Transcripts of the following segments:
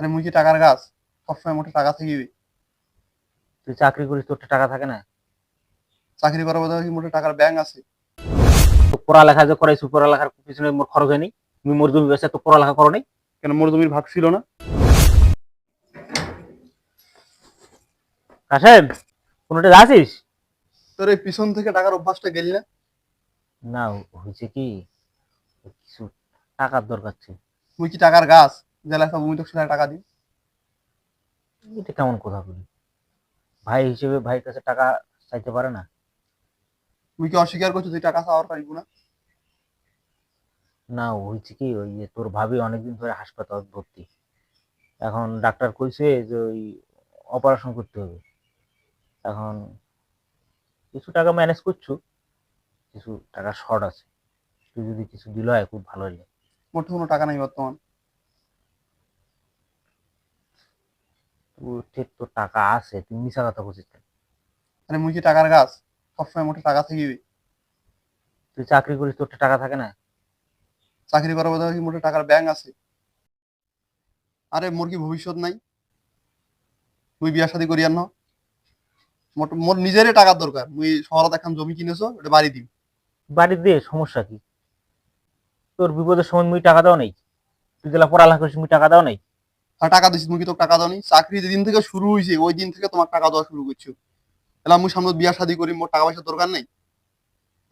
আরে মুই কি টাকার গাছ? সবসময় মোটে টাকা থাকিবি তুই চাকরি করিস তোর তো টাকা থাকে না? চাকরি করার বদলে কি মোটে টাকার ব্যাংক আছে? তো পড়ালেখা যে করাইছু পড়ালেখার পিছনে মোর খরচ হয়নি। তুমি মোর জমি বেচে তো পড়ালেখা করো নাই কেন মোর জমির ভাগ ছিল না? কাশেম কোনোটা যাচ্ছিস? তোর এই পিছন থেকে টাকার অভ্যাসটা গেলি না? না হয়েছে কি? কিছু টাকার দরকার ছিল। তুই কি টাকার গাছ? জেলায় সব তো টাকা দিই এটা কেমন কথা বলি ভাই হিসেবে ভাইয়ের কাছে টাকা চাইতে পারে না? মুই কি অস্বীকার করছ তুই টাকা চাওয়ার পারিব না না হয়েছে কি ওই যে তোর ভাবি অনেকদিন ধরে হাসপাতাল ভর্তি। এখন ডাক্তার কইছে যে ওই অপারেশন করতে হবে। এখন কিছু টাকা ম্যানেজ করছ কিছু টাকা শর্ট আছে। তুই যদি কিছু দিল হয় খুব ভালো হইলে। মোটে কোনো টাকা নাই বর্তমান। তুই তোর টাকা আছে তুই মিশা কথা বলছিস কেন? আরে মুই কি টাকার গাছ? সবসময় মোটে টাকা থাকিবি তুই চাকরি করিস তোর তো টাকা থাকে না? চাকরি করার বোধহয় কি মোটে টাকার ব্যাংক আছে? আরে মোর কি ভবিষ্যৎ নাই? মুই বিয়া শাদি করি আর ন। মোট মোর নিজেরই টাকার দরকার। মুই শহরত এখন জমি কিনেছো ওটা বাড়ি দিম। বাড়ি দিয়ে সমস্যা কি? তোর বিপদের সময় মুই টাকা দাও নাই? তুই যেলা পড়ালেখা করিস মুই টাকা দাও নাই? আর টাকা দিছিস কি তোকে টাকা দাও নি চাকরি যেদিন থেকে শুরু হয়েছে ওই দিন থেকে তোমার টাকা দেওয়া শুরু করছ। তাহলে মুই সামনে বিয়া শাদি করি মোর টাকা পয়সার দরকার নেই?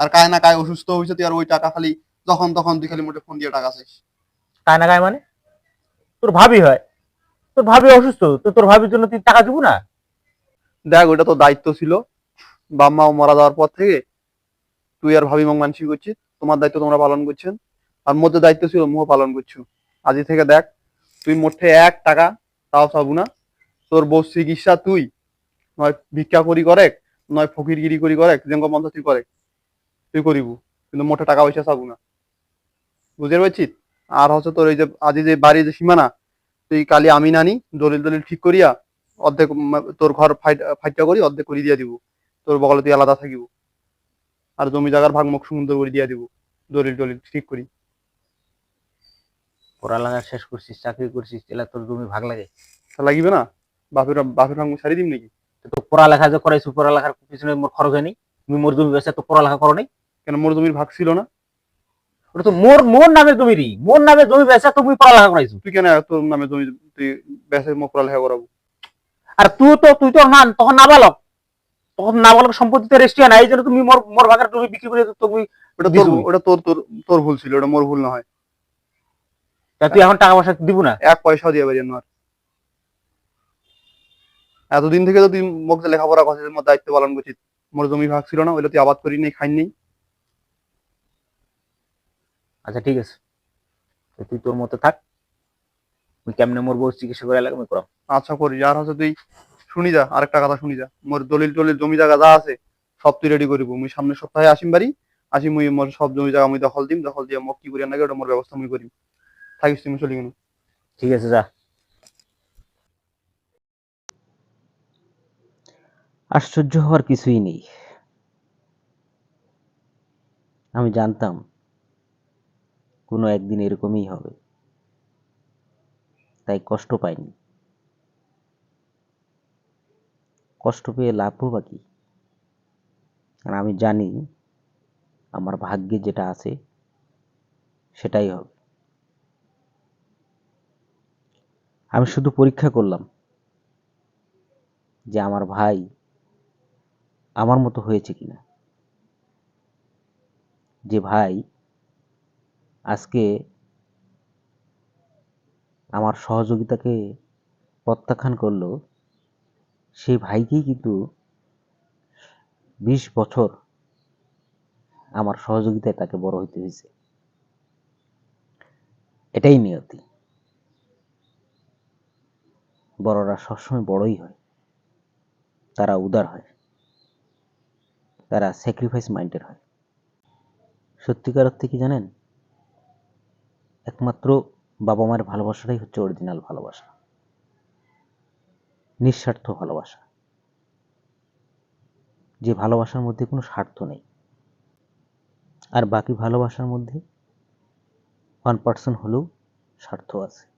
আর কায় না কায় অসুস্থ হয়েছে তুই আর ওই টাকা খালি যখন তখন তুই খালি মোটে ফোন দিয়ে টাকা চাইস। কায় না কায় মানে? তোর ভাবি হয়। তোর ভাবি অসুস্থ তো তোর ভাবির জন্য তুই টাকা দিব না? দেখ ওটা তো দায়িত্ব ছিল। বাম্মা মারা যাওয়ার পর থেকে তুই আর ভাবি মং মানসিক করছিস তোমার দায়িত্ব তোমরা পালন করছেন। আর মধ্যে দায়িত্ব ছিল মুহ পালন করছ। আজই থেকে দেখ তুই মোটে এক টাকা, তাও চাবু না। তোর বউ চিকিৎসা তুই, নয় ভিক্ষা করি করে নয় ফকিরগিরি করি করে জেঙ্গ মন্থ তুই করে তুই করিবু। কিন্তু মোটে টাকা পয়সা চাবু না। বুঝতে পারছিস? আর হচ্ছে তোর এই যে, আজ যে বাড়ির যে সীমানা, তুই কালি আমি নানি, দলিল দলিল ঠিক করিয়া, অর্ধেক তোর ঘর ফাইট করি, অর্ধেক করি দিয়ে দিব। তোর বগলে তুই আলাদা থাকিব। আর জমি জায়গার ভাগ মুখ সুন্দর করে দিয়ে দিব। দলিল টলিল ঠিক করি। পড়ালেখা শেষ করছিস চাকরি করছিস এলা তোর জমি ভাগ লাগে। তা লাগিবে না? বাপের বাপের মুখ সারি দিম নাকি? তো পড়ালেখা যে করাইছু পড়ালেখার পিছনে মোর খরচ হয়নি। তুমি মোর জমি বেচে তো পড়ালেখা করো নাই কেন মোর জমির ভাগ ছিল না? ওটা তো মোর মোর নামে জমিরই। মোর নামে জমি বেচে তুমি পড়ালেখা করাইছু। তুই কেন তোর নামে জমি তুই বেসে মুখ লেখা করাবো? আর তুই তো তুই তো না তখন নাবালক। তখন নাবালক সম্পত্তিতে রেস্টিয়া নাই এই জন্য তুমি মোর মোর ভাগের জমি বিক্রি করে তুমি ওটা তোর। ওটা তোর তোর তোর ভুল ছিল ওটা মোর ভুল না হয়। তা তুই এখন টাকা পয়সা দিব না? এক পয়সাও দিয়ে পারি না এতদিন থেকে তো তুই যে লেখাপড়া কথা মোর দায়িত্ব পালন করছিস। মোর জমি ভাগ ছিল না ওইটা তুই আবাদ করি নেই খাই নেই আচ্ছা ঠিক আছে। তুই তোর মতো থাক। তুই কেমনে মোর বউ চিকিৎসা করে লাগে আমি করাম। আচ্ছা করি আর হচ্ছে তুই শুনি যা আরেকটা কথা শুনি যা। মোর দলিল টলিল জমি জায়গা যা আছে সব তুই রেডি করিব। মুই সামনের সপ্তাহে আসিম বাড়ি আসি মুই মোর সব জমি জায়গা মুই দখল দিম দখল দিয়ে মোক কি করি নাকি ওটা মোর ব্যবস্থা মুই করিম। থাকিস তুমি ঠিক আছে, যা। আশ্চর্য হওয়ার কিছুই নেই। আমি জানতাম কোনো একদিন এরকমই হবে। তাই কষ্ট পাইনি। কষ্ট পেয়ে লাভও বা কি? আর আমি জানি আমার ভাগ্যে যেটা আছে, সেটাই হবে। আমি শুধু পরীক্ষা করলাম যে আমার ভাই আমার মতো হয়েছে কিনা। যে ভাই আজকে আমার সহযোগিতাকে প্রত্যাখ্যান করল, সেই ভাইকেই কিন্তু বিশ বছর আমার সহযোগিতায় তাকে বড় হইতে হয়েছে এটাই নিয়তি। বড়রা সবসময় বড়ই হয়। তারা উদার হয়। তারা স্যাক্রিফাইস মাইন্ডের হয়। সত্যিকার অর্থে কি জানেন? একমাত্র বাবা মায়ের ভালোবাসাটাই হচ্ছে অরিজিনাল ভালোবাসা। নিঃস্বার্থ ভালোবাসা। যে ভালোবাসার মধ্যে কোনো স্বার্থ নেই। আর বাকি ভালোবাসার মধ্যে ওয়ান পার্সেন্ট হলেও স্বার্থ আছে।